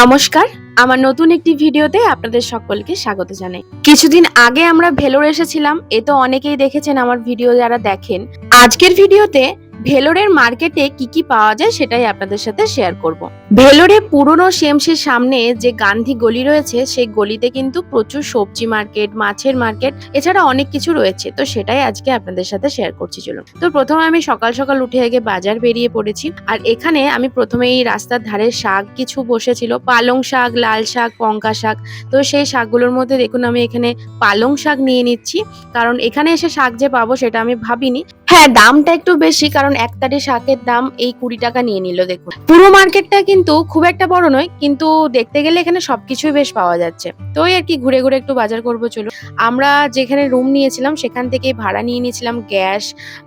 নমস্কার, আমার নতুন একটি ভিডিওতে আপনাদের সকলকে স্বাগত জানাই। কিছুদিন আগে আমরা ভেলোর এসেছিলাম, এ তো অনেকেই দেখেছেন, আমার ভিডিও যারা দেখেন। আজকের ভিডিওতে ভেলোরের মার্কেটে কি কি পাওয়া যায় সেটাই আপনাদের সাথে শেয়ার করব। ভেলোরে পুরনো সিএমসির সামনে যে গান্ধী গলি রয়েছে, সেই গলিতে কিন্তু প্রচুর সবজি মার্কেট, মাছের মার্কেট, এছাড়া অনেক কিছু রয়েছে। তো সেটাই আজকে আপনাদের সাথে শেয়ার করছি, চলুন। তো প্রথমে আমি সকাল সকাল উঠে আগে বাজার বেরিয়ে পড়েছি। আর এখানে আমি প্রথমে এই রাস্তার ধারে শাক কিছু বসেছিল, পালং শাক, লাল শাক, পঙ্কা শাক। তো সেই শাকগুলোর মধ্যে দেখুন আমি এখানে পালং শাক নিয়ে নিচ্ছি। কারণ এখানে এসে শাক যে পাবো সেটা আমি ভাবিনি। হ্যাঁ দামটা একটু বেশি, কারণ একটারি শাকের দাম এই কুড়ি টাকা নিয়ে নিল, দেখুন। পুরো মার্কেটটা কিন্তু খুব একটা বড় নয়, কিন্তু দেখতে গেলে এখানে সবকিছুই বেশ পাওয়া যাচ্ছে। তো আর কি, ঘুরে ঘুরে একটু বাজার করব চলো আমরা যেখানে রুম নিয়েছিলাম, সেখান থেকে ভাড়া নিয়ে নিয়েছিলাম গ্যাস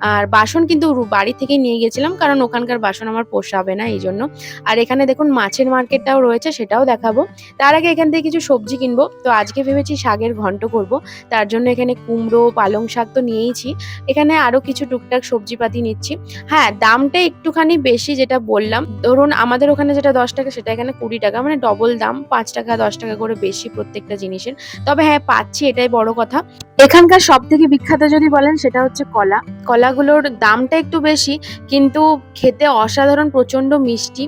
আর বাসন কিন্তু বাড়ি থেকে নিয়ে গেছিলাম, কারণ ওখানকার বাসন আমার পোষাবে না, এই জন্য। আর এখানে দেখুন, মাছের মার্কেটটাও রয়েছে, সেটাও দেখাবো। তার আগে এখান থেকে কিছু সবজি কিনবো। তো আজকে ভেবেছি শাকের ঘন্ট করব, তার জন্য এখানে কুমড়ো, পালং শাক তো নিয়েইছি। এখানে আরও কিছু টুকটাক সবজিপাতি নিচ্ছি। হ্যাঁ দামটা একটুখানি বেশি যেটা বললাম। ধরুন আমাদের ওখানে যেটা দশ টাকা, সেটা এখানে কুড়ি টাকা মানে ডবল দাম, পাঁচ টাকা, দশ টাকা করে বেশি প্রত্যেকটা জিনিসের। তবে হ্যাঁ পাচ্ছি, এটাই বড় কথা। এখানকার সব থেকে বিখ্যাত যদি বলেন, সেটা হচ্ছে কলা। কলাগুলোর দামটা একটু বেশি, কিন্তু খেতে অসাধারণ প্রচণ্ড মিষ্টি।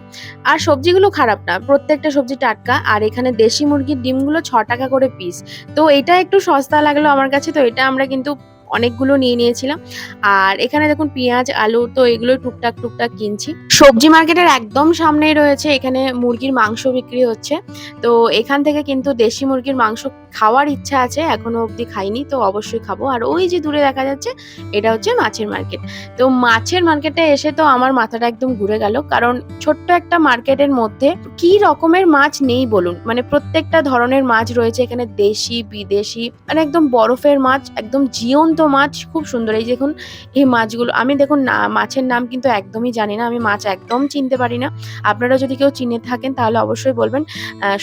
আর সবজিগুলো খারাপ না, প্রত্যেকটা সবজি টাটকা। আর এখানে দেশি মুরগির ডিমগুলো ছ টাকা করে পিস তো এটা একটু সস্তা লাগল আমার কাছে, তো এটা আমরা কিন্তু অনেকগুলো নিয়ে নিয়েছিলাম। আর এখানে দেখুন পেঁয়াজ, আলু তো এগুলো টুকটাক টুকটাক কিনছি। সবজি মার্কেটের একদম সামনেই রয়েছে এখানে মুরগির মাংস বিক্রি হচ্ছে। তো এখান থেকে কিন্তু দেশি মুরগির মাংস খাওয়ার ইচ্ছা আছে, এখনও অবধি খাইনি, তো অবশ্যই খাব। আর ওই যে দূরে দেখা যাচ্ছে, এটা হচ্ছে মাছের মার্কেট। তো মাছের মার্কেটে এসে তো আমার মাথাটা একদম ঘুরে গেল, কারণ ছোট্ট একটা মার্কেটের মধ্যে কি রকমের মাছ নেই বলুন? মানে প্রত্যেকটা ধরনের মাছ রয়েছে, এখানে দেশি, বিদেশি মানে একদম বরফের মাছ, একদম জীবন্ত মাছ, খুব সুন্দর। এই দেখুন, এই মাছগুলো, আমি দেখুন না, মাছের নাম কিন্তু একদমই জানি না, আমি মাছ একদম চিনতে পারি না। আপনারা যদি কেউ চিনে থাকেন, তাহলে অবশ্যই বলবেন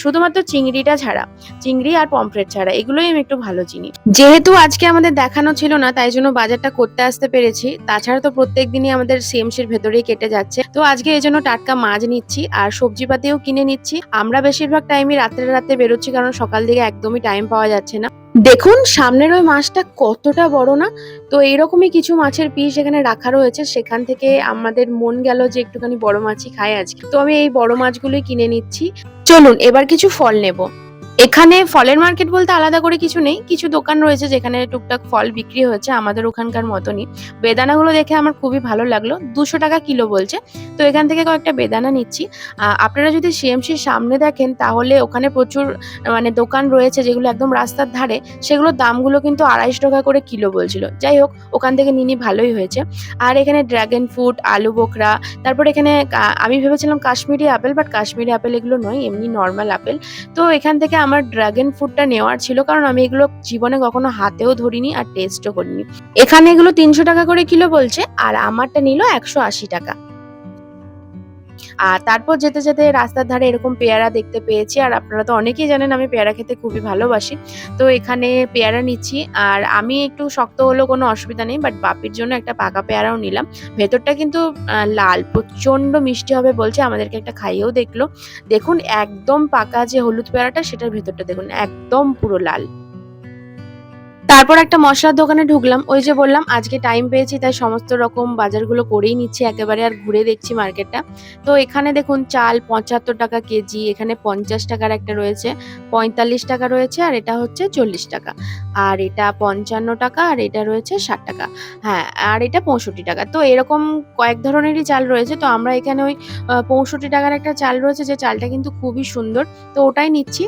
শুধুমাত্র চিংড়িটা ছাড়া। চিংড়ি আর পমফ্রেট ছাড়া, এগুলোই আমি একটু ভালো চিনি। যেহেতু আজকে আমাদের দেখানো ছিল না, তাই জন্য বাজারটা করতে আসতে পেরেছি। তাছাড়া তো প্রত্যেক দিনই আমাদের সিএমসির ভেতরেই কেটে যাচ্ছে। তো আজকে এই জন্য টাটকা মাছ নিচ্ছি, আর সবজিপাতিও কিনে নিচ্ছি। আমরা বেশিরভাগ টাইমই রাত্রে রাত্রে বেরোচ্ছি, কারণ সকাল দিকে একদমই টাইম পাওয়া যাচ্ছে না। দেখুন, সামনের ওই মাছটা কতটা বড় না? তো এইরকমই কিছু মাছের পিস এখানে রাখা রয়েছে। সেখান থেকে আমাদের মন গেল যে একটুখানি বড় মাছই খাই আজকে। তো আমি এই বড় মাছগুলোই কিনে নিচ্ছি। চলুন, এবার কিছু ফল নেব। এখানে ফলের মার্কেট বলতে আলাদা করে কিছু নেই। কিছু দোকান রয়েছে যেখানে টুকটাক ফল বিক্রি হয়েছে আমাদের ওখানকার মতনই। বেদানাগুলো দেখে আমার খুবই ভালো লাগল। দুশো টাকা কিলো বলছে। তো এখান থেকে কয়েকটা বেদানা নিচ্ছি। আপনারা যদি সিএমসির সামনে দেখেন, তাহলে ওখানে প্রচুর মানে দোকান রয়েছে যেগুলো একদম রাস্তার ধারে। সেগুলোর দামগুলো কিন্তু আড়াইশো টাকা করে কিলো বলছিল। যাই হোক, ওখান থেকে নিনি, ভালোই হয়েছে। আর এখানে ড্রাগন ফ্রুট আলু বোকরা, তারপর এখানে আমি ভেবেছিলাম Kashmiri apple but Kashmiri apple এগুলো নয়, এমনি নর্মাল আপেল। তো এখান থেকে আমার ড্রাগন ফ্রুটটা নেওয়ার ছিল, কারণ আমি এগুলো জীবনে কখনো হাতেও ধরিনি আর টেস্টও করিনি। এখানে এগুলো তিনশো টাকা করে কিলো বলছে, আর আমারটা নিল একশো আশি টাকা। আর তারপর যেতে যেতে রাস্তার ধারে এরকম পেয়ারা দেখতে পেয়েছি। আর আপনারা তো অনেকেই জানেন আমি পেয়ারা খেতে খুবই ভালোবাসি। তো এখানে পেয়ারা নিচ্ছি। আর আমি একটু শক্ত হলেও কোনো অসুবিধা নেই বাট বাপির জন্য একটা পাকা পেয়ারাও নিলাম। ভেতরটা কিন্তু লাল প্রচণ্ড মিষ্টি হবে বলছে, আমাদেরকে একটা খাইয়েও দেখল। দেখুন, একদম পাকা যে হলুদ পেয়ারাটা, সেটার ভেতরটা দেখুন, একদম পুরো লাল। তারপর একটা মশলার দোকানে ঢুকলাম, ওই যে বললাম, আজকে টাইম পেয়েছি, তাই সমস্ত রকম বাজারগুলো করেই নিচ্ছি, একেবারে আর ঘুরে দেখছি মার্কেটটা তো এখানে দেখুন, চাল পঁচাত্তর টাকা কেজি, এখানে পঞ্চাশ টাকার একটা রয়েছে, পঁয়তাল্লিশ টাকা রয়েছে, আর এটা হচ্ছে চল্লিশ টাকা। আর এটা পঞ্চান্ন টাকা, আর এটা রয়েছে ষাট টাকা। হ্যাঁ আর এটা পঁয়ষট্টি টাকা। তো এরকম কয়েক ধরনেরই চাল রয়েছে, তো আমরা এখানে ওই পঁয়ষট্টি টাকার একটা চাল রয়েছে, যে চালটা কিন্তু খুবই সুন্দর। তো ওটাই নিচ্ছি।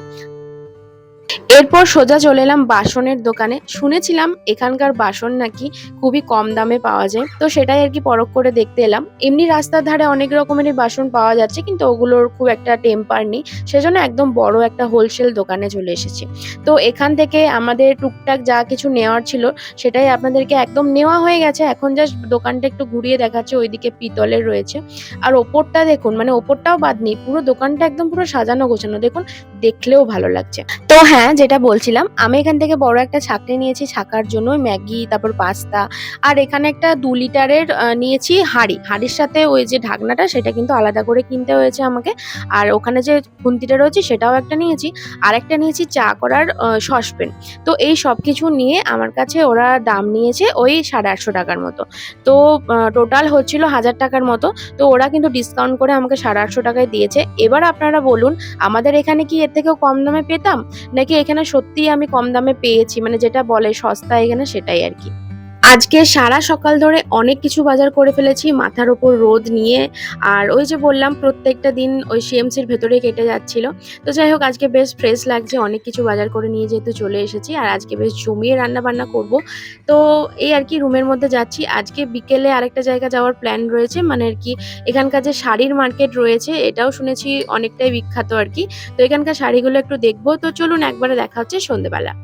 এরপর সোজা চলে এলাম বাসনের দোকানে। শুনেছিলাম এখানকার বাসন নাকি খুবই কম দামে পাওয়া যায়। তো সেটাই আর কি পরখ করে দেখতে এলাম। এমনি রাস্তার ধারে অনেক রকমেরই বাসন পাওয়া যাচ্ছে, কিন্তু ওগুলোর খুব একটা টেম্পার নেই। সেজন্য একদম বড় একটা হোলসেল দোকানে চলে এসেছি। তো এখান থেকে আমাদের টুকটাক যা কিছু নেওয়ার ছিল, সেটাই আপনাদেরকে একদম নেওয়া হয়ে গেছে। এখন জাস্ট দোকানটা একটু ঘুরিয়ে দেখাচ্ছে, ওইদিকে পিতলের রয়েছে। আর ওপরটা দেখুন মানে ওপরটাও বাদ নেই, পুরো দোকানটা একদম পুরো সাজানো গোছানো। দেখুন, দেখলেও ভালো লাগছে। তো হ্যাঁ যেটা বলছিলাম, আমি এখান থেকে বড় একটা ছাকনি নিয়েছি ছাকার জন্য ম্যাগি, তারপর পাস্তা, আর এখানে একটা দু লিটারের নিয়েছি হাঁড়ি। হাঁড়ির সাথে ওই যে ঢাকনাটা, সেটা কিন্তু আলাদা করে কিনতে হয়েছে আমাকে। আর ওখানে যে খুন্তিটা রয়েছে, সেটাও একটা নিয়েছি। আর একটা নিয়েছি চা করার সসপেন তো এই সব কিছু নিয়ে আমার কাছে ওরা দাম নিয়েছে ওই সাড়ে আটশো টাকার মতো। তো টোটাল হচ্ছিল হাজার টাকার মতো। তো ওরা কিন্তু ডিসকাউন্ট করে আমাকে সাড়ে আটশো টাকায় দিয়েছে। এবার আপনারা বলুন, আমাদের এখানে কি এর থেকেও কম দামে পেতাম? নাকি এখানে সত্যিই আমি কম দামে পেয়েছি মানে যেটা বলে সস্তা এখানে সেটাই আর কি। আজকে সারা সকাল ধরে অনেক কিছু বাজার করে ফেলেছি, মাথার ওপর রোদ নিয়ে। আর ওই যে বললাম, প্রত্যেকটা দিন ওই সিএমসির ভেতরে কেটে যাচ্ছিল। তো যাই হোক, আজকে বেশ ফ্রেশ লাগছে, অনেক কিছু বাজার করে নিয়ে যেহেতু চলে এসেছি। আর আজকে বেশ জমিয়ে রান্না বান্না করব। তো এই আর কি, রুমের মধ্যে যাচ্ছি। আজকে বিকেলে আরেকটা জায়গা যাওয়ার প্ল্যান রয়েছে মানে আর কি এখানকার যে শাড়ির মার্কেট রয়েছে, এটাও শুনেছি অনেকটাই বিখ্যাত আর কি। তো এখানকার শাড়িগুলো একটু দেখব। তো চলুন একবারে দেখা হচ্ছে সন্ধেবেলা।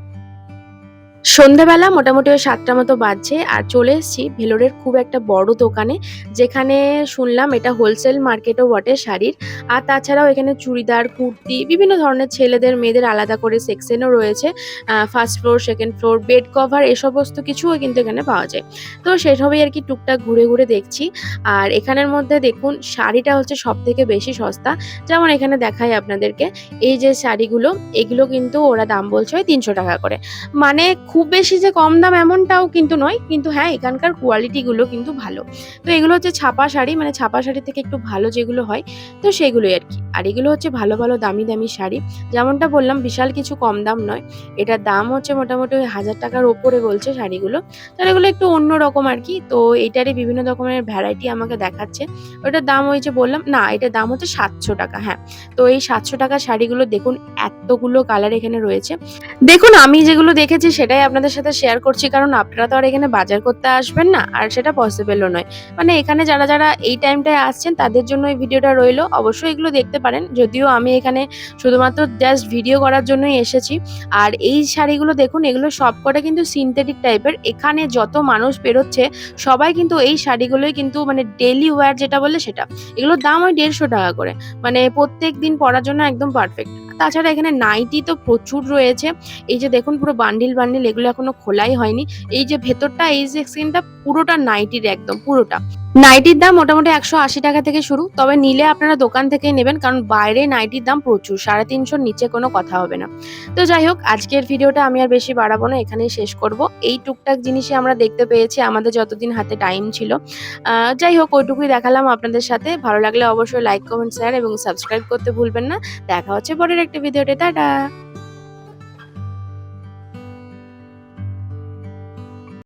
সন্ধেবেলা মোটামুটি ওই সাতটা মতো বাজছে আর চলে এসেছি ভেলোরের খুব একটা বড় দোকানে, যেখানে শুনলাম এটা হোলসেল মার্কেটও বটে শাড়ির। আর তাছাড়াও এখানে চুড়িদার, কুর্তি, বিভিন্ন ধরনের ছেলেদের, মেয়েদের আলাদা করে সেকশনও রয়েছে। First floor second floor bed cover এ সমস্ত কিছুও কিন্তু এখানে পাওয়া যায়। তো সেসবই আর কি টুকটাক ঘুরে ঘুরে দেখছি। আর এখানের মধ্যে দেখুন, শাড়িটা হচ্ছে সব থেকে বেশি সস্তা। যেমন এখানে দেখাই আপনাদেরকে, এই যে শাড়িগুলো, এগুলো কিন্তু ওরা দাম বলছে তিনশো টাকা করে। মানে খুব বেশি যে কম দাম এমনটাও কিন্তু নয়, কিন্তু হ্যাঁ এখানকার কোয়ালিটিগুলো কিন্তু ভালো। তো এগুলো হচ্ছে ছাপা শাড়ি মানে ছাপা শাড়ি থেকে একটু ভালো যেগুলো হয়, তো সেগুলোই আর কি আর এগুলো হচ্ছে ভালো ভালো, দামি দামি শাড়ি। যেমনটা বললাম, বিশাল কিছু কম দাম নয়। এটার দাম হচ্ছে মোটামুটি ওই হাজার টাকার ওপরে বলছে শাড়িগুলো। তো এগুলো একটু অন্য রকম আর কি তো এটারই বিভিন্ন রকমের ভ্যারাইটি আমাকে দেখাচ্ছে। ওটার দাম ওই যে বললাম, না, এটার দাম হচ্ছে সাতশো টাকা হ্যাঁ। তো এই সাতশো টাকার শাড়িগুলো দেখুন, এতগুলো কালার এখানে রয়েছে। দেখুন, আমি যেগুলো দেখেছি সেটাই আপনাদের সাথে শেয়ার করছি, কারণ আপনারা তো আর এখানে বাজার করতে আসবেন না, আর সেটা পসিবলও নয়। মানে এখানে যারা যারা এই টাইমটায় আসছেন, তাদের জন্য এই ভিডিওটা রইল। অবশ্যই এগুলো দেখতে পারেন, যদিও আমি এখানে শুধুমাত্র জাস্ট ভিডিও করার জন্যই এসেছি। আর এই শাড়িগুলো দেখুন, এগুলো সবকটা কিন্তু সিনথেটিক টাইপের এখানে যত মানুষ বেরোচ্ছে, সবাই কিন্তু এই শাড়িগুলোই কিন্তু মানে ডেলি ওয়্যার যেটা বলে সেটা। এগুলোর দাম ওই দেড়শো টাকা করে। মানে প্রত্যেক দিন পরার জন্য একদম পারফেক্ট তাছাড়া এখানে নাইটি তো প্রচুর রয়েছে। এই যে দেখুন পুরো বান্ডিল বান্ডিল এগুলো এখনও খোলাই হয়নি। এই যে ভেতরটা, এই যে স্ক্রিনটা পুরোটা নাইটির একদম, পুরোটা। নাইটির দাম মোটামুটি একশো আশি টাকা থেকে শুরু। তবে নিলে আপনারা দোকান থেকে নেবেন, কারণ বাইরে নাইটির দাম প্রচুর, সাড়ে তিনশোর নিচে কোনো কথা হবে না। তো যাই হোক, আজকের ভিডিওটা আমি আর বেশি বাড়াবো না, এখানেই শেষ করব। এই টুকটাক জিনিসই আমরা দেখতে পেয়েছি, আমাদের যতদিন হাতে টাইম ছিল। যাই হোক, ওইটুকুই দেখালাম আপনাদের সাথে। ভালো লাগলে অবশ্যই লাইক কমেন্ট শেয়ার এবং সাবস্ক্রাইব করতে ভুলবেন না। দেখা হচ্ছে পরের একটা ভিডিওতে, টাটা!